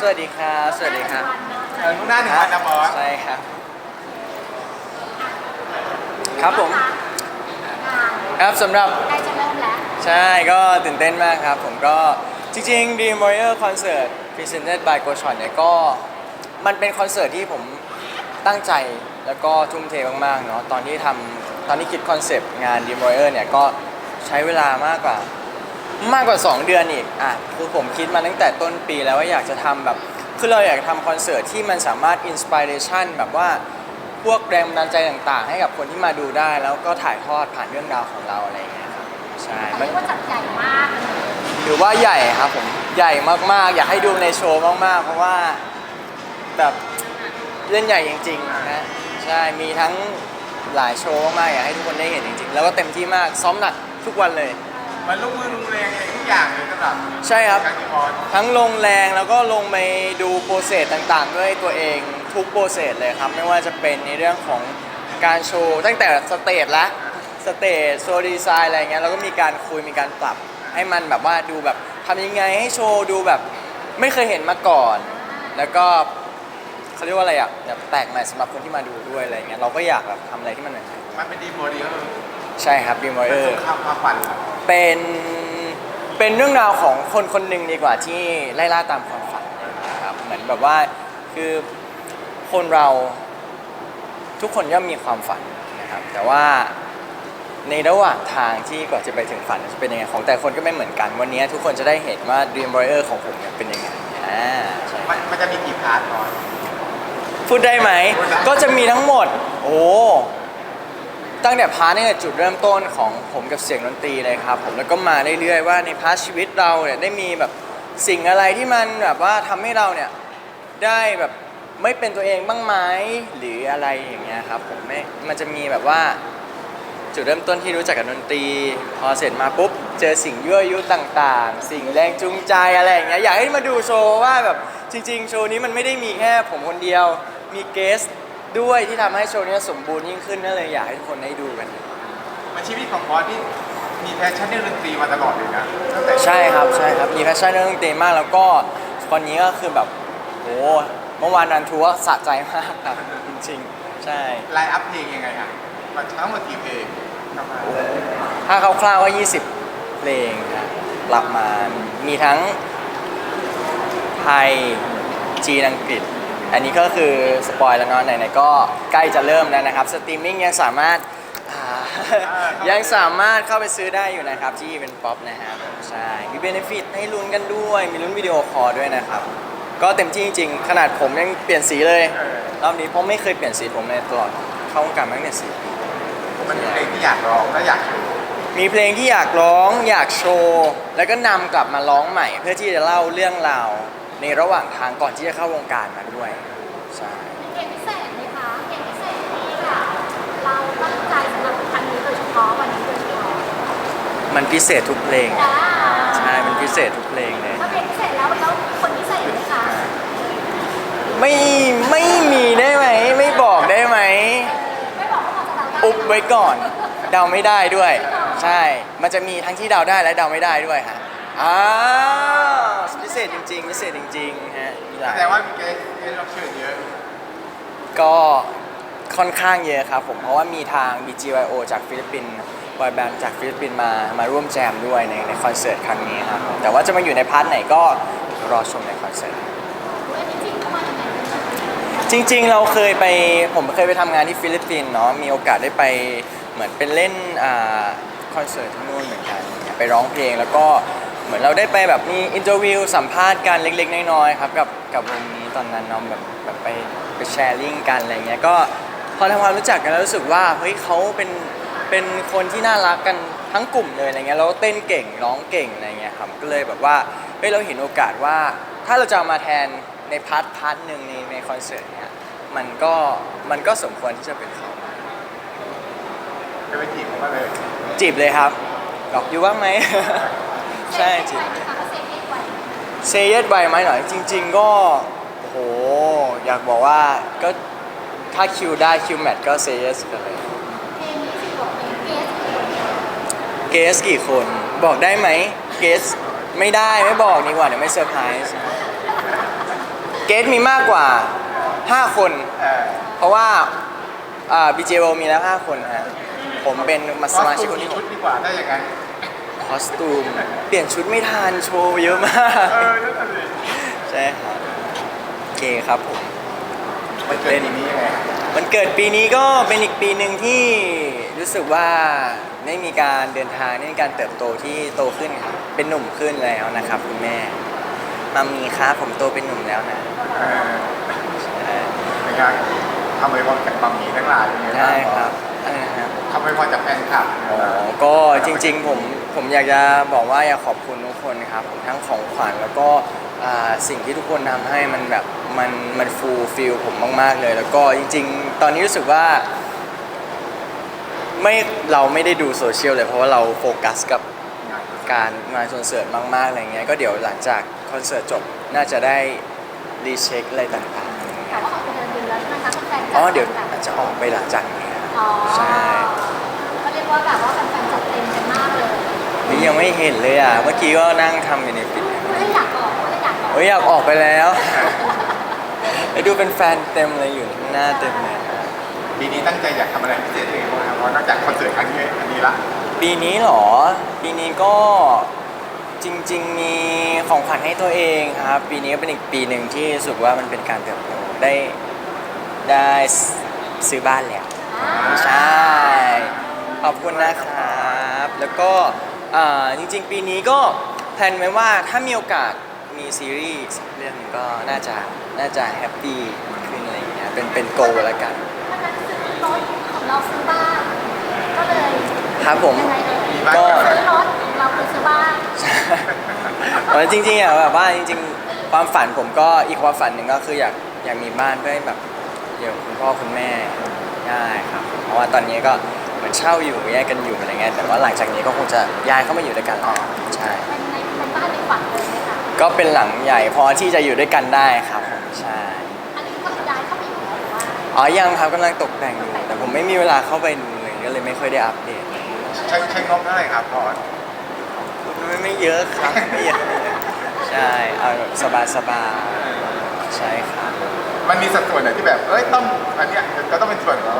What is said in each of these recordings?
สวัสดีครับ สวัสดีครับเออมุ่งหน้าหนึ่งพันนะบอสใช่ครับ ครับผม ครับสำหรับใกล้จะเริ่มแล้ว ใช่ก็ตื่นเต้นมากครับ ผมก็จริงๆ Dream Warrior Concert Presented by g o s h o n เนี่ยก็มันเป็นคอนเสิร์ตที่ผมตั้งใจแล้วก็ทุ่มเทมากๆเนาะตอนที่ทำตอนที่คิดคอนเซปต์งาน Dream Warrior เนี่ยก็ใช้เวลามากกว่า มากกว่า 2 เดือนอีกอะคือผมคิดมาตั้งแต่ต้นปีแล้วว่าอยากจะทำแบบคือเราอยากทำคอนเสิร์ตที่มันสามารถอินสปิเรชันแบบว่าพวกแรงบันดาลใจต่างๆ ให้กับคนที่มาดูได้ แล้วก็ถ่ายทอดผ่านเรื่องราวของเราอะไรอย่างเงี้ยครับใช่เรีมันยกว่าจัดใหญ่มากเลยถือว่าใหญ่ครับผมใหญ่มากๆ อยากให้ดูในโชว์มากๆ เพราะว่าแบบเล่นใหญ่จริงๆนะใช่มีทั้งหลายโชว์มากๆอยากให้ทุกคนได้เห็นจริงๆ แล้วก็เต็มที่มากซ้อมหนักทุกวันเลย มันลงมือลงแรงเองทุกอย่างเลยสำหรับใช่ครับ การที่บอสทั้งลงแรงแล้วก็ลงไปดูโปรเซสต่างๆ ด้วยตัวเองทุกโปรเซสเลยครับ ไม่ว่าจะเป็นในเรื่องของการโชว์ ตั้งแต่สเตจละสเตจโซดีไซน์อะไรเงี้ยแล้วก็มีการคุยมีการปรับ ให้มันแบบว่าดูแบบทำยังไงให้โชว์ดูแบบไม่เคยเห็นมาก่อน แล้วก็เขาเรียกว่าอะไรอะแบบแปลกใหม่สำหรับคนที่มาดูด้วยอะไรเงี้ยเราก็อยากแบบทำอะไรที่มันใหม่มันเป็นดีโมดีก็คือๆใช่ครับบีมวอเป็นเออสร์งครามความฝัน เป็นเป็นเรื่องราวของคนคนหนึ่งดีกว่าที่ไล่ล่าตามความฝันนะครับเหมือนแบบว่าคือคนเราทุกคนย่อมมีความฝันนะครับ แต่ว่าในระหว่างทางที่ก่อนจะไปถึงฝันจะเป็นยังไงของแต่คนก็ไม่เหมือนกัน วันนี้ทุกคนจะได้เห็นว่า Dream Warrior ของผมเนี่ยเป็นยังไงอ่าใช่มันมันจะมีกี่พาร์ทบอสพูดได้ไหมพูดได้ก็จะมีทั้งหมด โอ้ ตั้งแต่พาร์ทนี่จุดเริ่มต้นของผมกับเสียงดนตรีเลยครับผมแล้วก็มาเรื่อยๆว่าในพาร์ทชีวิตเราเนี่ยได้มีแบบสิ่งอะไรที่มันแบบว่าทำให้เราเนี่ยได้แบบไม่เป็นตัวเองบ้างไหมหรืออะไรอย่างเงี้ยครับผมไม่มันจะมีแบบว่าจุดเริ่มต้นที่รู้จักกับดนตรี พอเสร็จมาปุ๊บเจอสิ่งยั่วยุต่างๆ สิ่งแรงจูงใจอะไรอย่างเงี้ยอยากให้มาดูโชว์ว่าแบบจริง ๆ โชว์นี้มันไม่ได้มีแค่ผมคนเดียวมีเกส ด้วยที่ทำให้โชว์นี้สมบูรณ์ยิ่งขึ้นนั่นเลยอยากให้ทุกคนได้ดูกันมันชีวิตของบอสที่มีแพชชั่นเรื่องดนตรีมาตลอดเลยนะตั้งแต่ใช่ครับใช่ครับมีแพชชั่นเรื่องดนตรีมากแล้วก็ตอนนี้ก็คือแบบโอ้เมื่อวานนันทัวร์สะใจมากครับจริงๆ ใช่ ไลน์อัพเพลงยังไงครับมันทั้งหมดกี่เพลงประมาณถ้าคร่าวๆก็20 เพลงครับหลับมามีทั้งไทยจีนอังกฤษ อันนี้ก็คือสปอยแล้วเนาะไหนๆก็ใกล้จะเริ่มแล้วนะครับสตรีมมิ่งยังสามารถอ่ายังสามารถเข้าไปซื้อได้อยู่นะครับ ที่เป็นป๊อปนะครับใช่มีเบนฟิตให้ลุ้นกันด้วย มีลุ้นวิดีโอคอลด้วยนะครับ ก็เต็มที่จริงๆ ขนาดผมยังเปลี่ยนสีเลยเออรอบนี้เพราะไม่เคยเปลี่ยนสีผมในตลอดเข้าวงการมาตั้งแต่สี่ปีมันเป็นเพลงที่อยากร้องและอยากโชว์มีเพลงที่อยากร้องอยากโชว์ แล้วก็นำกลับมาร้องใหม่ เพื่อที่จะเล่าเรื่องราว ในระหว่างทางก่อนที่จะเข้าวงการมาด้วยใช่มีเพลงพิเศษไหมคะเพลงพิเศษที่แบบเราตั้งใจสำหรับครั้งนี้โดยเฉพาะวันนี้โดยเฉพาะมันพิเศษทุกเพลงจ้าใช่มันพิเศษทุกเพลงเลย ถ้าเพลงพิเศษแล้วแล้วคนพิเศษไหมคะไม่ไม่มีได้ไหมไม่บอกได้ไหมไม่บอกว่าเราจะเดาได้อุบไว้ก่อนเดาไม่ได้ด้วย ใช่ มันจะมีทั้งที่เดาได้และเดาไม่ได้ด้วยฮะ อ้าวพิเศษจริงๆพิเศษจริงๆฮะมีหลายแต่ว่ามีเกสเกสรับเชิญเยอะก็ค่อนข้างเยอะครับผมเพราะว่ามีทาง BGYO จากฟิลิปปินส์บอยแบนด์จากฟิลิปปินส์มามาร่วมแจมด้วยในในคอนเสิร์ตครั้งนี้ครับแต่ว่าจะมาอยู่ในพาร์ทไหนก็รอชมในคอนเสิร์ตเว้ยจริงๆเข้ามายังไงจริงๆ เราเคยไปผมเคยไปทำงานที่ฟิลิปปินส์เนาะมีโอกาสได้ไปเหมือนเป็นเล่นอ่าคอนเสิร์ตที่นู่นเหมือนกันไปร้องเพลงแล้วก็เห มือนเราได้ไปแบบมีอินเตอร์วิวสัมภาษณ์กันเล็กๆ น้อยๆครับกับกับวงนี้ตอนนั้นเนาะแบบแบบไปไปแชร์ลิงก์กันอะไรเงี้ยก็พอทำความรู้จักกันแล้วรู้สึกว่าเฮ้ยเขาเป็นเป็นคนที่น่ารักกันทั้งกลุ่มเลยอะไรเงี้ยแล้วก็เต้นเก่งร้องเก่งอะไรเงี้ยครับก็เลยแบบว่าเฮ้ยเราเห็นโอกาสว่า ถ้าเราจะเอามาแทนในพาร์ทพาร์ทหนึ่งในในคอนเสิร์ตเนี้ยมันก็มันก็สมควรที่จะเป็นเขาจะไปจีบเขามาเลยจีบเลยครับหลอกอยู่บ้างไหม ใช่จีบเซฟไว้ไหมคะเขาเซฟไว้เซเยสไวไหมหน่อยจริง ๆ ก็โอ้โหอยากบอกว่าก็ถ้าคิวได้คิวแมทก็เซเยสกันเลยเพลงนี้สิบกว่าเพลงเกสกี่คนเกสกี่คนบอกได้ไหมเกสไม่ได้ไม่บอกดีกว่าเดี๋ยวไม่เซอร์ไพรส์สมีมากกว่า 5 คน เออเพราะว่าอ่า BJO มีแล้ว 5 คนฮะผมเป็นมาสมาชิกคนที่หชุกดดีกว่าถ้าอย่างนั้นค อสตูม เปลี่ยนชุดไม่ทันโชว์เยอะมาก เออนั่นน่ะสิใช่ครับโอเคครับผม มันเกิดปีนี้ยังไงมันเกิดปีนี้ก็เป็นอีกปีหนึ่งที่รู้สึกว่าได้มีการเดินทางได้มีการเติบโตที่โตขึ้นครับเป็นหนุ่มขึ้นแล้วนะครับ คุณแม่มามีครับผมโตเป็นหนุ่มแล้วนะเออในการทำไมพรจากบะหมี่ทั้งหลายเป็นไงางใช่ครับอะไรนะครับ ทำไมพรจากแฟนคลับอ๋อก็จริงๆผม ผมอยากจะบอกว่าอยากขอบคุณทุกคนครับผมทั้งของขวัญแล้วก็อ่าสิ่งที่ทุกคนทำให้มันแบบมันมันฟูลฟิลผมมากๆเลย แล้วก็จริง ๆ ตอนนี้รู้สึกว่า ไม่เราไม่ได้ดูโซเชียลเลยเพราะว่าเราโฟกัสกับการงานคอนเสิร์ตมากๆอะไรเงี้ยก็เดี๋ยวหลังจากคอนเสิร์ตจบน่าจะได้รีเช็คอะไรต่างแต่ว่าออกไปเดินดูแล้วใช่ไหมคะแฟนๆๆอ๋อเดี๋ยวอาจจะออกไปหลังจากนี้ครับอ๋อใช่ ก็เรียกว่าแบบว่าแฟนๆจัดเต็มกันมากเลย นี่ยังไม่เห็นเลยอะ เมื่อกี้ก็นั่งทำอยู่ในฟิตไม่ได้อยากออกไม่ได้อยากออกเฮ้ยอยากออกไปแล้ว ไปดูเป็นแฟนเต็มเลยอยู่ข้างหน้าเต็มเลยครับปีนี้ตั้งใจอยากทำอะไรพิเศษเองบ้างครับเพราะนอกจากคอนเสิร์ตครั้งนี้อันนี้ละปีนี้เหรอ ปีนี้ก็จริง ๆ มีของขวัญให้ตัวเองครับ ปีนี้ก็เป็นอีกปีหนึ่งที่รู้สึกว่ามันเป็นการเติบโตได้ได้ซื้อบ้านแล้ว ใช่ ขอบคุณนะครับ แล้วก็ อ่าจริงๆ ปีนี้ก็แพลนไว้ว่าถ้ามีโอกาสมีซีรีส์สักเรื่องหนึงก็น่าจะน่าจะแฮปปี้ขึ้นอะไรอย่างเงี้ยเป็นเป็นโกแล้วกันถ้างั้นซื้อรถของเราซื้อบ้าน ก็เลยครับผม ยังไงเอ่ยมีบ้านก็ ซื้อรถของเราคือซื้อบ้านเออจริงๆอะแบบว่าจริง ๆ ความฝันผมก็อีกความฝันหนึ่งก็คืออยากอยากมีบ้านเพื่อให้แบบเดี๋ยวคุณพ่อคุณแม่ได้ครับ เพราะว่าตอนนี้ก็ เหมือนเช่าอยู่แยกกันอยู่อะไรเงี้ยแต่ว่าหลังจากนี้ก็คงจะย้ายเข้ามาอยู่ด้วยกันแล้วใช่เป็นในเป็นบ้านในฝันเลยไหมคะก็เป็นหลังใหญ่พอที่จะอยู่ด้วยกันได้ครับผมใช่อันนี้ก็ย้ายเข้าไปอยู่แล้วหรือว่าอ๋อยังครับกำลังตกแต่งอยู่แต่ผมไม่มีเวลาเข้าไปดูเลยก็เลยไม่ค่อยได้อัปเดตใช้ใช้งบเท่าไหร่ครับพรไม่ไม่เยอะครับไม่เยอะใช่เอาแบบสบายๆใช่ครับ มันมีสัดส่วนไหนที่แบบเอ้ยต้องอันเนี้ยจะต้องเป็นส่วนของ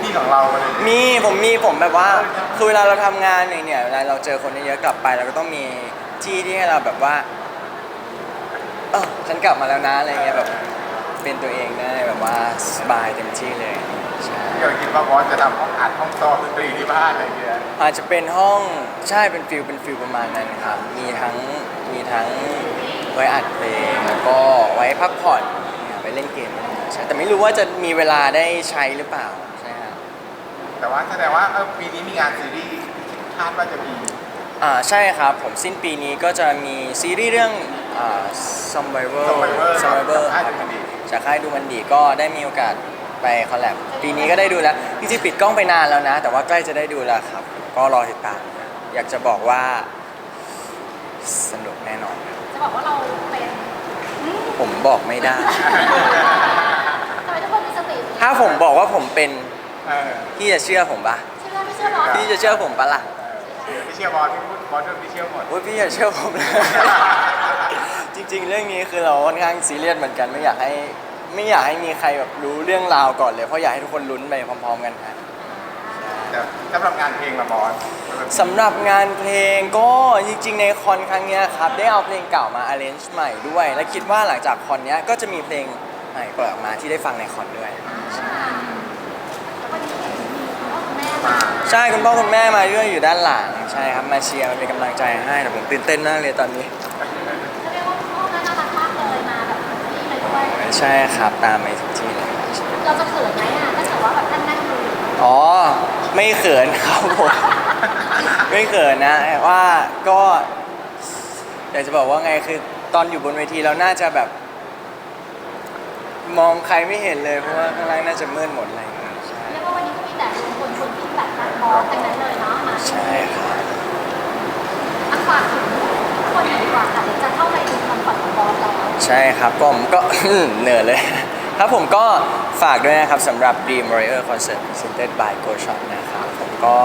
พื้นที่ของเราอะไรอย่างเงี้ย มีผมมีผมแบบว่าคือเวลาเราทำงานเนี่ยเนี่ยเวลาเราเจอคนเยอะๆกลับไปเราก็ต้องมีที่ที่ให้เราแบบว่าเออฉันกลับมาแล้วนะอะไรเงี้ยแบบเป็นตัวเองได้แบบว่าสบายเต็มที่เลยใช่ที่เราคิดว่าบอสจะทำห้องอัดห้องซ้อมดนตรีที่บ้านอะไรอย่างเงี้ยอาจจะเป็นห้องใช่เป็นฟิลเป็นฟิลประมาณนั้นครับมีทั้งมีทั้งไว้อัดเพลงแล้วก็ไว้พักผ่อนไปเล่นเกมใช่แต่ไม่รู้ว่าจะมีเวลาได้ใช้หรือเปล่าใช่ครับ แต่ว่าแสดงว่าเออปีนี้มีงานซีรีส์คาดว่าจะมีอ่าใช่ครับ ผมสิ้นปีนี้ก็จะมีซีรีส์เรื่องอ่า Survivor Survivor Survivor คครัรับบจากค่ายดูมันดีจากค่ายดูมันดีก็ได้มีโอกาสไปคอลแลบปีนี้ก็ได้ดูแล้วจริงๆปิดกล้องไปนานแล้วนะ แต่ว่าใกล้จะได้ดูแล้วครับ ก็รอติดตามอยากจะบอกว่าสนุกแน่นอน จะบอกว่าเราเป็นอืมผมบอกไม่ได้ ทำไมทุกคนมีสติถ้าผมบอกว่าผมเป็น เออพี่จะเชื่อผมปะเชื่อไม่เชื่อหรอพี่จะเชื่อผมปะล่ะไม่เชื่อบอสพี่พูดบอสเรื่องไม่เชื่อหมดโอ้ยพี่อย่าเชื่อผมเลย จริง ๆ เรื่องนี้คือเราค่อนข้างซีเรียสเหมือนกันไม่อยากให้ไม่อยากให้มีใครแบบรู้เรื่องราวก่อนเลยเพราะอยากให้ทุกคนลุ้นไปพร้อม ๆ กันครับแต่สำหรับงานเพลงละบอสสำหรับงานเพลงก็จริง ๆ ในคอนครั้งเนี้ยครับได้เอาเพลงเก่ามา arrange ใหม่ด้วย และคิดว่าหลังจากคอนเนี้ยก็จะมีเพลงใหม่เปิดออกมาที่ได้ฟังในคอนด้วย วันนี้เห็นมีคุณพ่อคุณแม่มา ใช่คุณพ่อคุณแม่มาด้วยอยู่ด้านหลังใช่ครับมาเชียร์มาเป็นกำลังใจให้แต่ผมตื่นเต้นมากเลยตอนนี้จะเรียกว่าคุณพ่อแม่น่ารักมากเลยมาแบบถึงที่เลยด้วย ใช่ครับตามไปทุกที่เลยเราจะเขินไหมอะถ้าเกิดว่าแบบท่านนั่งดูอยู่อ๋อไม่เขินครับผมไม่เขินนะแต่ว่าก็อยากจะบอกว่าไงคือตอนอยู่บนเวทีเราน่าจะแบบ มองใครไม่เห็นเลยเพราะว่าข้างล่างน่าจะมืดหมดอะไรอย่างเงี้ยใช่ เรียกว่าวันนี้ก็มีแต่คนคนที่ แบบรักบอสทั้งนั้นเลยเนาะมาใช่ครับอันฝากถึงคนดีกว่าค่ะเดี๋ยวจะเข้าไปดูความฝันของบอสแล้วใช่ครับผมก็ เหนื่อยเลย ครับผมก็ฝากด้วยนะครับสำหรับ Dream Warrior Concert Presented by Go Shop นะครับผมก็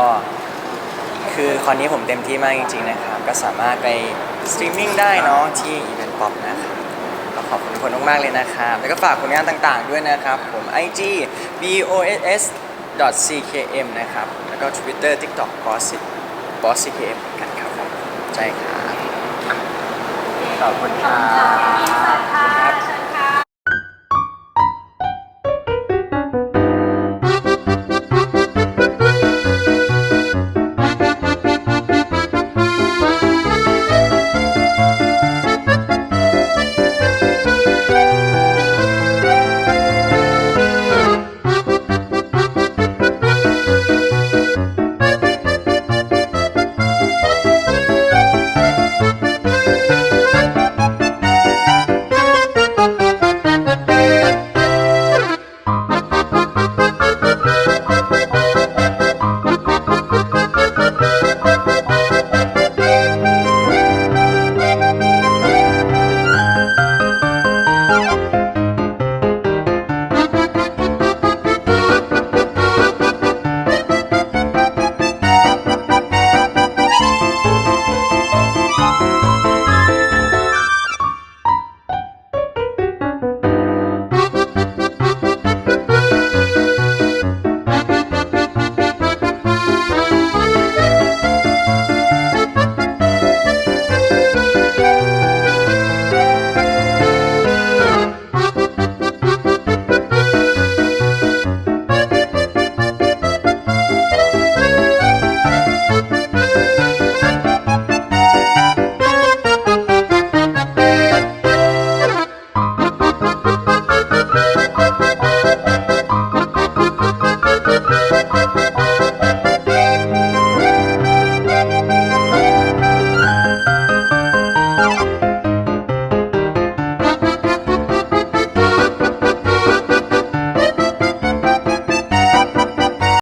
คือคอนนี้ผมเต็มที่มากจริง ๆ นะครับ ก็สามารถไปสตรีมมิ่งได้เนาะที่ Event Pop นะครับแล้วขอบคุณทุกคนมากๆเลยนะครับ แล้วก็ฝากผลงานต่างๆด้วยนะครับ ผม IG boss ckm นะครับ แล้วก็ Twitter TikTok boss boss ckm กันครับผมใช่ครับขอบคุณครับ